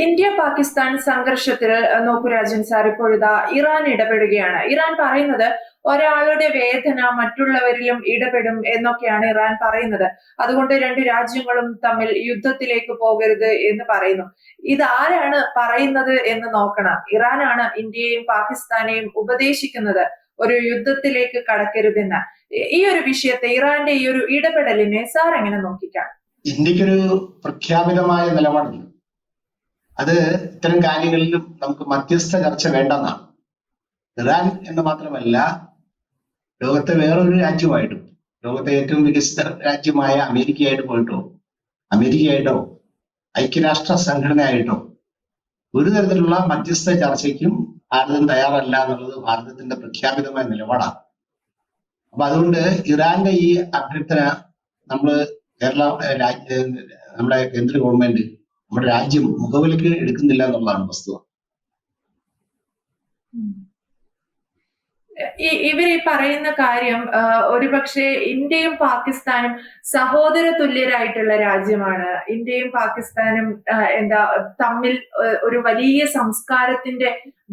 India Pakistan സംഘർഷത്തിൽ നോക്കൂ Rajan sir ഇപ്പോഴിതാ ഇറാൻ ഇടപെടുകയാണ്. ഇറാൻ പറയുന്നത് ഒരാളുടെ വേദന മറ്റുള്ളവരിലും ഇടപെടും എന്നൊക്കെയാണ് ഇറാൻ പറയുന്നത്. അതുകൊണ്ട് രണ്ട് രാജ്യങ്ങളും തമ്മിൽ യുദ്ധത്തിലേക്ക് പോകരുത് എന്ന് പറയുന്നു. ഇത് ആരാണ് പറയുന്നത് എന്ന് നോക്കണം. ഇറാനാണ് ഇന്ത്യയെയും പാകിസ്ഥാനെയും ഉപദേശിക്കുന്നത് ഒരു യുദ്ധത്തിലേക്ക് കടക്കരുതെന്ന്. ഈ- ഒരു വിഷയത്തെ ഇറാന്റെ ഈ ഒരു ഇടപെടലിനെ സാർ എങ്ങനെ നോക്കിക്കാം ഇന്ത്യക്കൊരു പ്രഖ്യാപിതമായ നിലപാടുണ്ട്. അത് ഇത്തരം കാര്യങ്ങളിലും നമുക്ക് മധ്യസ്ഥ ചർച്ച വേണ്ടെന്നാണ്. ഇറാൻ എന്ന് മാത്രമല്ല ലോകത്തെ വേറൊരു രാജ്യമായിട്ടും ലോകത്തെ ഏറ്റവും വികസിത രാജ്യമായ അമേരിക്കയായിട്ട് പോയിട്ടോ അമേരിക്കയായിട്ടോ ഐക്യരാഷ്ട്ര സംഘടനയായിട്ടോ ഒരു തരത്തിലുള്ള മധ്യസ്ഥ ചർച്ചയ്ക്കും ഭാരതം തയ്യാറല്ല എന്നുള്ളത് ഭാരതത്തിന്റെ പ്രഖ്യാപിതമായ നിലപാടാണ്. അപ്പൊ അതുകൊണ്ട് ഇറാന്റെ ഈ അഭ്യർത്ഥന നമ്മൾ കേരള രാജ്യ നമ്മുടെ കേന്ദ്ര ഗവൺമെന്റ് നമ്മുടെ രാജ്യം മുഖവിലക്ക് എടുക്കുന്നില്ല എന്നുള്ളതാണ് വസ്തുത. ഇവർ ഈ പറയുന്ന കാര്യം ഒരുപക്ഷെ ഇന്ത്യയും പാകിസ്ഥാനും സഹോദര തുല്യരായിട്ടുള്ള രാജ്യമാണ്. ഇന്ത്യയും പാകിസ്ഥാനും എന്താ തമ്മിൽ ഒരു വലിയ സംസ്കാരത്തിന്റെ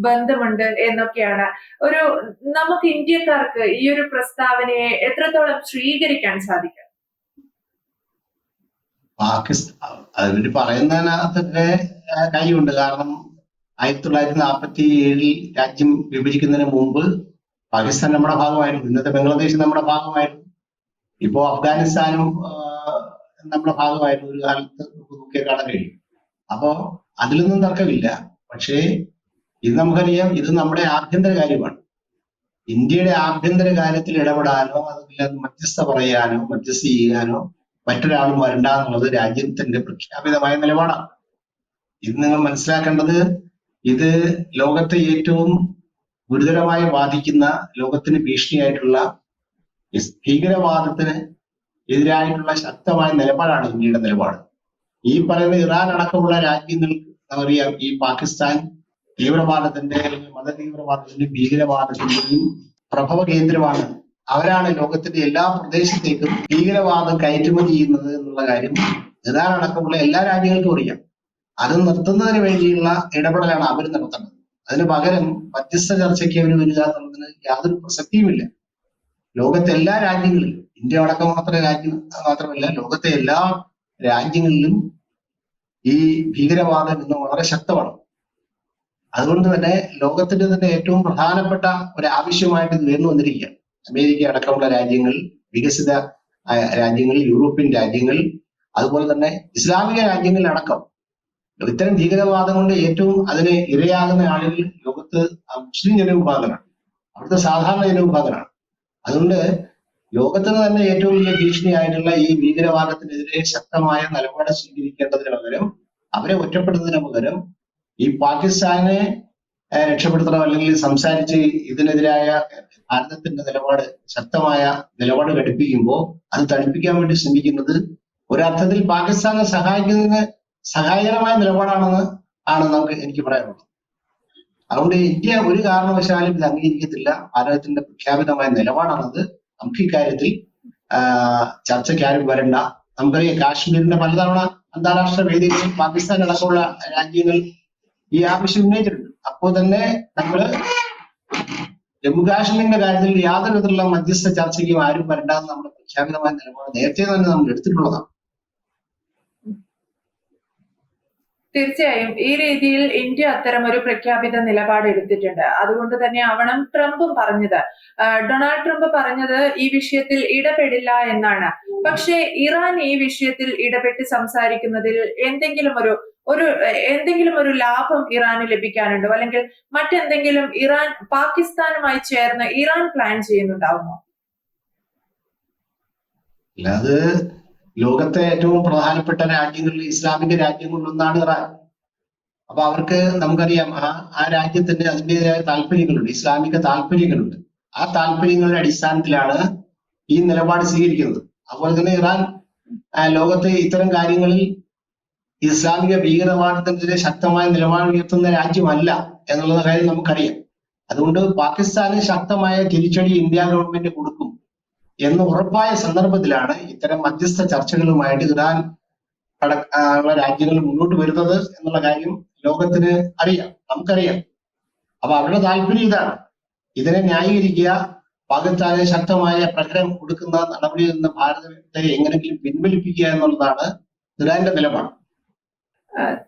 ബന്ധമുണ്ട് എന്നൊക്കെയാണ്. ഒരു നമുക്ക് ഇന്ത്യക്കാർക്ക് ഈ ഒരു പ്രസ്താവനയെ എത്രത്തോളം സ്വീകരിക്കാൻ സാധിക്കും? പാകിസ്ഥാൻ അവർ പറയുന്നതിനകത്തൊക്കെ കാര്യമുണ്ട്. കാരണം ആയിരത്തി തൊള്ളായിരത്തി നാൽപ്പത്തി ഏഴിൽ രാജ്യം വിഭജിക്കുന്നതിന് മുമ്പ് പാകിസ്ഥാൻ നമ്മുടെ ഭാഗമായിരുന്നു. ഇന്നത്തെ ബംഗ്ലാദേശ് നമ്മുടെ ഭാഗമായിരുന്നു. ഇപ്പോ അഫ്ഗാനിസ്ഥാനും നമ്മുടെ ഭാഗമായിരുന്നു. ഒരു കാലത്ത് നോക്കിയാൽ കാണാൻ കഴിയും. അപ്പോ അതിലൊന്നും തർക്കമില്ല. പക്ഷേ ഇത് നമുക്കറിയാം ഇത് നമ്മുടെ ആഭ്യന്തര കാര്യമാണ്. ഇന്ത്യയുടെ ആഭ്യന്തര കാര്യത്തിൽ ഇടപെടാനോ അതിൽ മധ്യസ്ഥ പറയാനോ മധ്യസ്ഥ ചെയ്യാനോ മറ്റൊരാളും വരണ്ട എന്നുള്ളത് രാജ്യത്തിന്റെ പ്രഖ്യാപിതമായ നിലപാടാണ്. ഇത് നിങ്ങൾ മനസ്സിലാക്കേണ്ടത് ഇത് ലോകത്തെ ഏറ്റവും ഗുരുതരമായി ബാധിക്കുന്ന ലോകത്തിന് ഭീഷണിയായിട്ടുള്ള ഭീകരവാദത്തിന് എതിരായിട്ടുള്ള ശക്തമായ നിലപാടാണ് ഇന്ത്യയുടെ നിലപാട്. ഈ പറയുന്ന ഇറാൻ അടക്കമുള്ള രാജ്യങ്ങൾ അറിയാം ഈ പാകിസ്ഥാൻ തീവ്രവാദത്തിന്റെ അല്ലെങ്കിൽ മതതീവ്രവാദത്തിന്റെയും ഭീകരവാദത്തിന്റെയും പ്രഭവ കേന്ദ്രമാണ് അവരാണ് ലോകത്തിന്റെ എല്ലാ പ്രദേശത്തേക്കും ഭീകരവാദം കയറ്റുമതി ചെയ്യുന്നത് എന്നുള്ള കാര്യം ഇറാൻ അടക്കമുള്ള എല്ലാ രാജ്യങ്ങൾക്കും അറിയാം. അത് നിർത്തുന്നതിന് വേണ്ടിയുള്ള ഇടപെടലാണ് അവർ നടത്തുന്നത്. അതിന് പകരം മധ്യസ്ഥ ചർച്ചയ്ക്ക് അവർ വരിക എന്നുള്ളതിന് യാതൊരു പ്രസക്തിയുമില്ല. ലോകത്തെ എല്ലാ രാജ്യങ്ങളിലും ഇന്ത്യ അടക്കം മാത്രം രാജ്യം മാത്രമല്ല ലോകത്തെ എല്ലാ രാജ്യങ്ങളിലും ഈ ഭീകരവാദം ഇന്ന് വളരെ ശക്തമാണ്. അതുകൊണ്ട് തന്നെ ലോകത്തിന്റെ തന്നെ ഏറ്റവും പ്രധാനപ്പെട്ട ഒരു ആവശ്യമായിട്ട് ഇത് ഉയർന്നു വന്നിരിക്കുകയാണ്. അമേരിക്ക അടക്കമുള്ള രാജ്യങ്ങൾ വികസിത രാജ്യങ്ങൾ യൂറോപ്യൻ രാജ്യങ്ങൾ അതുപോലെ തന്നെ ഇസ്ലാമിക രാജ്യങ്ങളിലടക്കം ഇത്തരം ഭീകരവാദം കൊണ്ട് ഏറ്റവും അതിന് ഇരയാകുന്ന ആളുകൾ ലോകത്ത് മുസ്ലിം ജനവിഭാഗമാണ് അവിടുത്തെ സാധാരണ ജനവിഭാഗമാണ് അതുകൊണ്ട് ലോകത്തിന് തന്നെ ഏറ്റവും വലിയ ഭീഷണിയായിട്ടുള്ള ഈ ഭീകരവാദത്തിനെതിരെ ശക്തമായ നിലപാട് സ്വീകരിക്കേണ്ടതിന് പകരം അവരെ ഒറ്റപ്പെടുന്നതിന് പകരം ഈ പാകിസ്ഥാനെ രക്ഷപ്പെടുത്തണം അല്ലെങ്കിൽ സംസാരിച്ച് ഇതിനെതിരായ ഭാരതത്തിന്റെ നിലപാട് ശക്തമായ നിലപാട് ഘടിപ്പിക്കുമ്പോൾ അത് തണുപ്പിക്കാൻ വേണ്ടി ശ്രമിക്കുന്നത് ഒരർത്ഥത്തിൽ പാകിസ്ഥാനെ സഹായിക്കുന്നതിന് സഹായകരമായ നിലപാടാണെന്ന് ആണ് നമുക്ക് എനിക്ക് പറയാനുള്ളത്. അതുകൊണ്ട് ഇന്ത്യ ഒരു കാരണവശാലും ഇത് അംഗീകരിക്കത്തില്ല. ഭാരതത്തിന്റെ പ്രഖ്യാപിതമായ നിലപാടാണത്. നമുക്ക് ഇക്കാര്യത്തിൽ ചർച്ചയ്ക്ക് ആരും വരണ്ട. നമുക്കറിയാം കാശ്മീരിന്റെ പലതവണ അന്താരാഷ്ട്ര വേദികളിൽ പാകിസ്ഥാൻ അടക്കമുള്ള രാജ്യങ്ങൾ ഈ ആവശ്യം ഉന്നയിച്ചിട്ടുണ്ട്. അപ്പോൾ തന്നെ നമ്മൾ ജമ്മു കാശ്മീരിന്റെ കാര്യത്തിൽ യാതൊരു വിധത്തിലുള്ള മധ്യസ്ഥ ചർച്ചയ്ക്കും ആരും വരണ്ടാന്ന് നമ്മുടെ പ്രഖ്യാപിതമായ നിലപാട് നേരത്തെ തന്നെ നമ്മൾ എടുത്തിട്ടുള്ളതാണ്. തീർച്ചയായും. ഈ രീതിയിൽ ഇന്ത്യ അത്തരം ഒരു പ്രഖ്യാപിത നിലപാട് എടുത്തിട്ടുണ്ട്. അതുകൊണ്ട് തന്നെ ആവണം ട്രംപും പറഞ്ഞത്. ഡൊണാൾഡ് ട്രംപ് പറഞ്ഞത് ഈ വിഷയത്തിൽ ഇടപെടില്ല എന്നാണ്. പക്ഷേ ഇറാൻ ഈ വിഷയത്തിൽ ഇടപെട്ട് സംസാരിക്കുന്നതിൽ എന്തെങ്കിലും ഒരു ഒരു എന്തെങ്കിലും ഒരു ലാഭം ഇറാന് ലഭിക്കാനുണ്ടോ? അല്ലെങ്കിൽ മറ്റെന്തെങ്കിലും ഇറാൻ പാകിസ്ഥാനുമായി ചേർന്ന് ഇറാൻ പ്ലാൻ ചെയ്യുന്നുണ്ടാവുമോ? അത് ലോകത്തെ ഏറ്റവും പ്രധാനപ്പെട്ട രാജ്യങ്ങളിൽ ഇസ്ലാമിക രാജ്യങ്ങളിലൊന്നാണ് ഇറാൻ. അപ്പൊ അവർക്ക് നമുക്കറിയാം ആ ആ രാജ്യത്തിന്റെ അതിന്റെതായ താല്പര്യങ്ങളുണ്ട് ഇസ്ലാമിക താല്പര്യങ്ങളുണ്ട്. ആ താല്പര്യങ്ങളുടെ അടിസ്ഥാനത്തിലാണ് ഈ നിലപാട് സ്വീകരിക്കുന്നത്. അതുപോലെ തന്നെ ഇറാൻ ലോകത്തെ ഇത്തരം കാര്യങ്ങളിൽ ഇസ്ലാമിക ഭീകരവാദത്തിനെതിരെ ശക്തമായ നിലപാട് ഉയർത്തുന്ന രാജ്യമല്ല എന്നുള്ള കാര്യം നമുക്കറിയാം. അതുകൊണ്ട് പാകിസ്ഥാന് ശക്തമായ തിരിച്ചടി ഇന്ത്യ ഗവൺമെന്റ് കൊടുക്കും എന്ന് ഉറപ്പായ സന്ദർഭത്തിലാണ് ഇത്തരം മധ്യസ്ഥ ചർച്ചകളുമായിട്ട് ഇറാൻ ഉള്ള രാജ്യങ്ങൾ മുന്നോട്ട് വരുന്നത് എന്നുള്ള കാര്യം ലോകത്തിന് അറിയാം. നമുക്കറിയാം. അപ്പൊ അവരുടെ താല്പര്യം ഇതാണ്. ഇതിനെ ന്യായീകരിക്കുക പാകിസ്ഥാന് ശക്തമായ പ്രകടനം കൊടുക്കുന്ന നടപടിയിൽ നിന്ന് ഭാരതത്തെ എങ്ങനെയെങ്കിലും പിൻവലിപ്പിക്കുക എന്നുള്ളതാണ് ഇറാന്റെ നിലപാട്.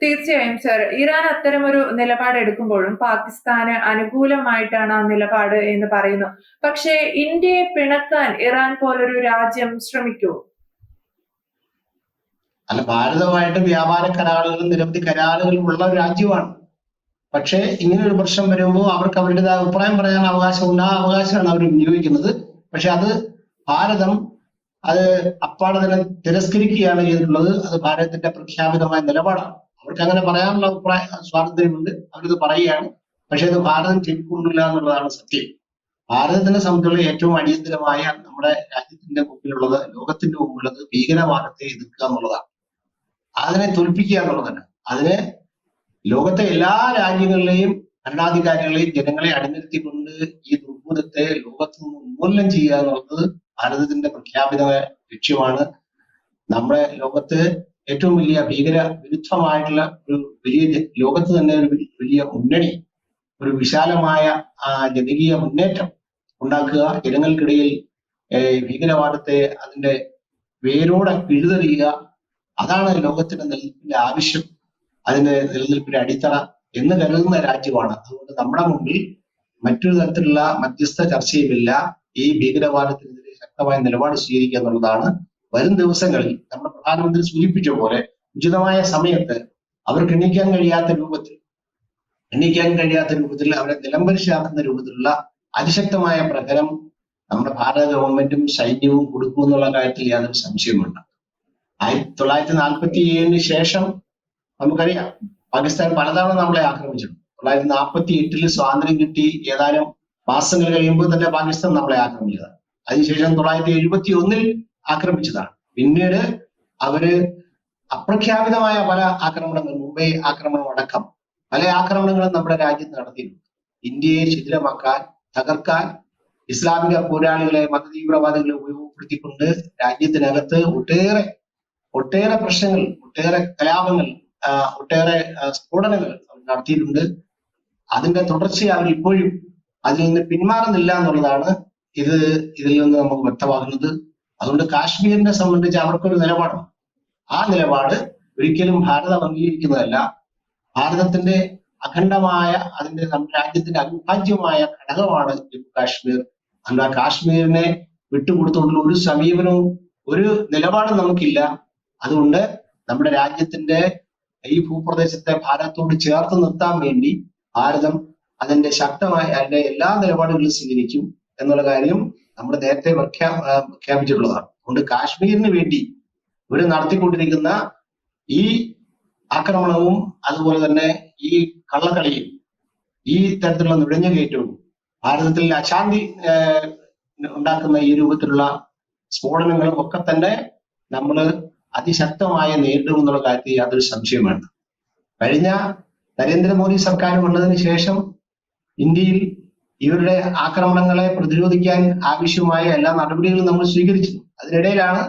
തീർച്ചയായും സർ ഇറാൻ അത്തരമൊരു നിലപാട് എടുക്കുമ്പോഴും പാകിസ്ഥാന് അനുകൂലമായിട്ടാണ് ആ നിലപാട് എന്ന് പറയുന്നു. പക്ഷേ ഇന്ത്യയെ പിണക്കാൻ ഇറാൻ പോലൊരു രാജ്യം ശ്രമിക്കൂ അല്ല ഭാരതവുമായിട്ട് വ്യാപാര കരാറുകളും നിരവധി കരാറുകളും ഉള്ള രാജ്യമാണ്. പക്ഷേ ഇങ്ങനെ ഒരു പ്രശ്നം വരുമ്പോൾ അവർക്ക് അവരുടേതായ അഭിപ്രായം പറയാൻ അവകാശമുണ്ട് ആ അവകാശമാണ് അവർ വിനിയോഗിക്കുന്നത്. പക്ഷെ അത് ഭാരതം അത് അപ്പാടെ തന്നെ തിരസ്കരിക്കുകയാണ് ചെയ്തിട്ടുള്ളത്. അത് ഭാരതത്തിന്റെ പ്രഖ്യാപിതമായ നിലപാടാണ്. അവർക്ക് അങ്ങനെ പറയാനുള്ള അഭിപ്രായ സ്വാതന്ത്ര്യമുണ്ട്. അവരിത് പറയുകയാണ്. പക്ഷെ അത് ഭാരതം ചെവിക്കൊണ്ടില്ല എന്നുള്ളതാണ് സത്യം. ഭാരതത്തിനെ സംബന്ധിച്ചുള്ള ഏറ്റവും അടിയന്തരമായ നമ്മുടെ രാജ്യത്തിന്റെ മുമ്പിലുള്ളത് ലോകത്തിന്റെ മുമ്പിലുള്ളത് ഭീകരവാദത്തെ എതിർക്കുക എന്നുള്ളതാണ്. അതിനെ തോൽപ്പിക്കുക എന്നുള്ളതാണ് അതിനെ ലോകത്തെ എല്ലാ രാജ്യങ്ങളിലെയും ഭരണാധികാരികളെയും ജനങ്ങളെ അണിനിരത്തിക്കൊണ്ട് ഈ ദുർഭൂതത്തെ ലോകത്ത് നിന്ന് ഉന്മൂലനം ചെയ്യുക എന്നുള്ളത് ഭാരതത്തിന്റെ പ്രഖ്യാപിതമായ ലക്ഷ്യമാണ് നമ്മുടെ ലോകത്ത് ഏറ്റവും വലിയ ഭീകര വിരുദ്ധമായിട്ടുള്ള ഒരു വലിയ ലോകത്ത് തന്നെ ഒരു വലിയ മുന്നണി ഒരു വിശാലമായ ജനകീയ മുന്നേറ്റം ഉണ്ടാക്കുക. ജനങ്ങൾക്കിടയിൽ ഭീകരവാദത്തെ അതിന്റെ വേരോടെ പിഴുതെറിയുക. അതാണ് ലോകത്തിന്റെ നിലനിൽപ്പിന്റെ ആവശ്യം. അതിന്റെ നിലനിൽപ്പിന്റെ അടിത്തറ എന്ന് കരുതുന്ന രാജ്യമാണ്. അതുകൊണ്ട് നമ്മുടെ മുമ്പിൽ മറ്റൊരു തരത്തിലുള്ള മധ്യസ്ഥ ചർച്ചയുമില്ല. ഈ ഭീകരവാദത്തിനെതിരെ ശക്തമായ നിലപാട് സ്വീകരിക്കുക എന്നുള്ളതാണ് വരും ദിവസങ്ങളിൽ നമ്മുടെ പ്രധാനമന്ത്രി സൂചിപ്പിച്ച പോലെ ഉചിതമായ സമയത്ത് അവർക്ക് എണ്ണിക്കാൻ കഴിയാത്ത രൂപത്തിൽ എണ്ണിക്കാൻ കഴിയാത്ത രൂപത്തിൽ അവരെ നിലംപരിശാക്കുന്ന രൂപത്തിലുള്ള അതിശക്തമായ പ്രകരം നമ്മുടെ ഭാരത ഗവൺമെന്റും സൈന്യവും കൊടുക്കും എന്നുള്ള കാര്യത്തിൽ യാതൊരു സംശയമുണ്ട് ആയിരത്തി തൊള്ളായിരത്തി നാൽപ്പത്തി ഏഴിന് ശേഷം നമുക്കറിയാം പാകിസ്ഥാൻ പലതവണ നമ്മളെ ആക്രമിച്ചിട്ടുണ്ട്. തൊള്ളായിരത്തി നാൽപ്പത്തി എട്ടിൽ സ്വാതന്ത്ര്യം കിട്ടി ഏതാനും മാസങ്ങൾ കഴിയുമ്പോൾ തന്നെ പാകിസ്ഥാൻ നമ്മളെ ആക്രമിച്ചതാണ്. അതിനുശേഷം തൊള്ളായിരത്തി എഴുപത്തി ഒന്നിൽ ആക്രമിച്ചതാണ്. പിന്നീട് അവർ അപ്രഖ്യാപിതമായ പല ആക്രമണങ്ങൾ മുംബൈ ആക്രമണം അടക്കം പല ആക്രമണങ്ങളും നമ്മുടെ രാജ്യത്ത് നടത്തിയിട്ടുണ്ട്. ഇന്ത്യയെ ശിഥിലമാക്കാൻ തകർക്കാൻ ഇസ്ലാമിക പോരാളികളെ മതതീവ്രവാദികളെ ഉപയോഗപ്പെടുത്തിക്കൊണ്ട് രാജ്യത്തിനകത്ത് ഒട്ടേറെ ഒട്ടേറെ പ്രശ്നങ്ങൾ ഒട്ടേറെ കലാപങ്ങൾ ഒട്ടേറെ സ്ഫോടനങ്ങൾ നടത്തിയിട്ടുണ്ട്. അതിന്റെ തുടർച്ചയാണ് ഇപ്പോഴും അതിൽ നിന്ന് പിന്മാറുന്നില്ല എന്നുള്ളതാണ് ഇത് ഇതിൽ നിന്ന് നമുക്ക് വ്യക്തമാകുന്നത് അതുകൊണ്ട് കാശ്മീരിനെ സംബന്ധിച്ച് അവർക്കൊരു നിലപാടുണ്ട് ആ നിലപാട് ഒരിക്കലും ഭാരതം അംഗീകരിക്കുന്നതല്ല. ഭാരതത്തിന്റെ അഖണ്ഡമായ അതിന്റെ നമ്മുടെ രാജ്യത്തിന്റെ അവിഭാജ്യമായ ഘടകമാണ് ജമ്മു കാശ്മീർ. അതുകൊണ്ട് കാശ്മീരിനെ വിട്ടുകൊടുത്തുകൊണ്ടുള്ള ഒരു സമീപനവും ഒരു നിലപാടും നമുക്കില്ല. അതുകൊണ്ട് നമ്മുടെ രാജ്യത്തിന്റെ ഈ ഭൂപ്രദേശത്തെ ഭാരതത്തോട് ചേർത്ത് നിർത്താൻ വേണ്ടി ഭാരതം അതിന്റെ ശക്തമായ അതിന്റെ എല്ലാ നിലപാടുകളും സ്വീകരിക്കും. എന്നുള്ള കാര്യം നമ്മൾ നേരത്തെ പ്രഖ്യാ പ്രഖ്യാപിച്ചിട്ടുള്ളതാണ് അതുകൊണ്ട് കാശ്മീരിന് വേണ്ടി ഇവർ നടത്തിക്കൊണ്ടിരിക്കുന്ന ഈ ആക്രമണവും അതുപോലെ തന്നെ ഈ കള്ളക്കളിയും ഈ തരത്തിലുള്ള നുഴഞ്ഞ കയറ്റവും ഭാരതത്തിൽ അശാന്തി ഉണ്ടാക്കുന്ന ഈ രൂപത്തിലുള്ള സ്ഫോടനങ്ങളും ഒക്കെ തന്നെ നമ്മൾ അതിശക്തമായി നേരിടും എന്നുള്ള കാര്യത്തിൽ യാതൊരു സംശയം വേണ്ട. കഴിഞ്ഞ നരേന്ദ്രമോദി സർക്കാർ വന്നതിന് ശേഷം ഇന്ത്യയിൽ ഇവരുടെ ആക്രമണങ്ങളെ പ്രതിരോധിക്കാൻ ആവശ്യമായ എല്ലാ നടപടികളും നമ്മൾ സ്വീകരിച്ചു അതിനിടയിലാണ്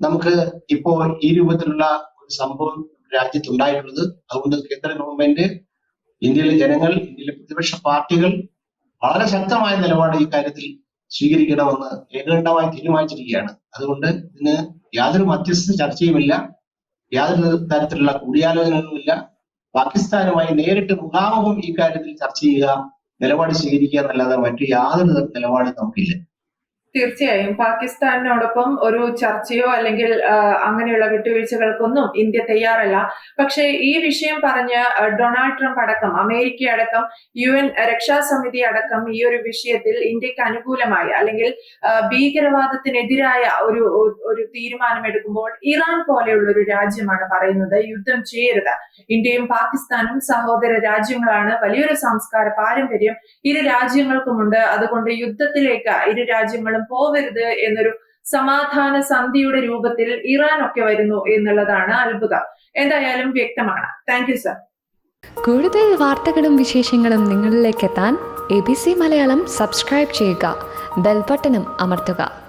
നമുക്ക് ഇപ്പോൾ ഈ രൂപത്തിലുള്ള ഒരു സംഭവം രാജ്യത്ത് ഉണ്ടായിട്ടുള്ളത്. അതുകൊണ്ട് കേന്ദ്ര ഗവൺമെന്റ് ഇന്ത്യയിലെ ജനങ്ങൾ ഇന്ത്യയിലെ പ്രതിപക്ഷ പാർട്ടികൾ വളരെ ശക്തമായ നിലപാട് ഈ കാര്യത്തിൽ സ്വീകരിക്കണമെന്ന് ഏകകണ്ഠമായി തീരുമാനിച്ചിരിക്കുകയാണ്. അതുകൊണ്ട് ഇതിന് യാതൊരു മധ്യസ്ഥ ചർച്ചയുമില്ല. യാതൊരു തരത്തിലുള്ള കൂടിയാലോചനകളുമില്ല. പാകിസ്ഥാനുമായി നേരിട്ട് മുഖാമുഖം ഈ കാര്യത്തിൽ ചർച്ച ചെയ്യുക നിലപാട് സ്വീകരിക്കുക എന്നല്ലാതെ മറ്റു യാതൊരു തരം നിലപാടും നമുക്കില്ല. തീർച്ചയായും. പാകിസ്ഥാനോടൊപ്പം ഒരു ചർച്ചയോ അല്ലെങ്കിൽ അങ്ങനെയുള്ള വിട്ടുവീഴ്ചകൾക്കൊന്നും ഇന്ത്യ തയ്യാറല്ല. പക്ഷേ ഈ വിഷയം പറഞ്ഞ് ഡൊണാൾഡ് ട്രംപ് അടക്കം അമേരിക്ക അടക്കം യു എൻ രക്ഷാസമിതി അടക്കം ഈ ഒരു വിഷയത്തിൽ ഇന്ത്യയ്ക്ക് അനുകൂലമായി അല്ലെങ്കിൽ ഭീകരവാദത്തിനെതിരായ ഒരു ഒരു തീരുമാനം എടുക്കുമ്പോൾ ഇറാൻ പോലെയുള്ള ഒരു രാജ്യമാണ് പറയുന്നത്. യുദ്ധം ചെയ്യരുത്. ഇന്ത്യയും പാകിസ്ഥാനും സഹോദര രാജ്യങ്ങളാണ്. വലിയൊരു സംസ്കാര പാരമ്പര്യം ഇരു രാജ്യങ്ങൾക്കുമുണ്ട്. അതുകൊണ്ട് യുദ്ധത്തിലേക്ക് ഇരു രാജ്യങ്ങളും പോവരുത് എന്നൊരു സമാധാന സന്ധിയുടെ രൂപത്തിൽ ഇറാൻ ഒക്കെ വരുന്നു എന്നുള്ളതാണ് അത്ഭുതം. എന്തായാലും വ്യക്തമാണ്. താങ്ക് സർ കൂടുതൽ വാർത്തകളും വിശേഷങ്ങളും നിങ്ങളിലേക്ക് എത്താൻ A B C Malayalam subscribe ചെയ്യുക. ബെൽബട്ടനും അമർത്തുക.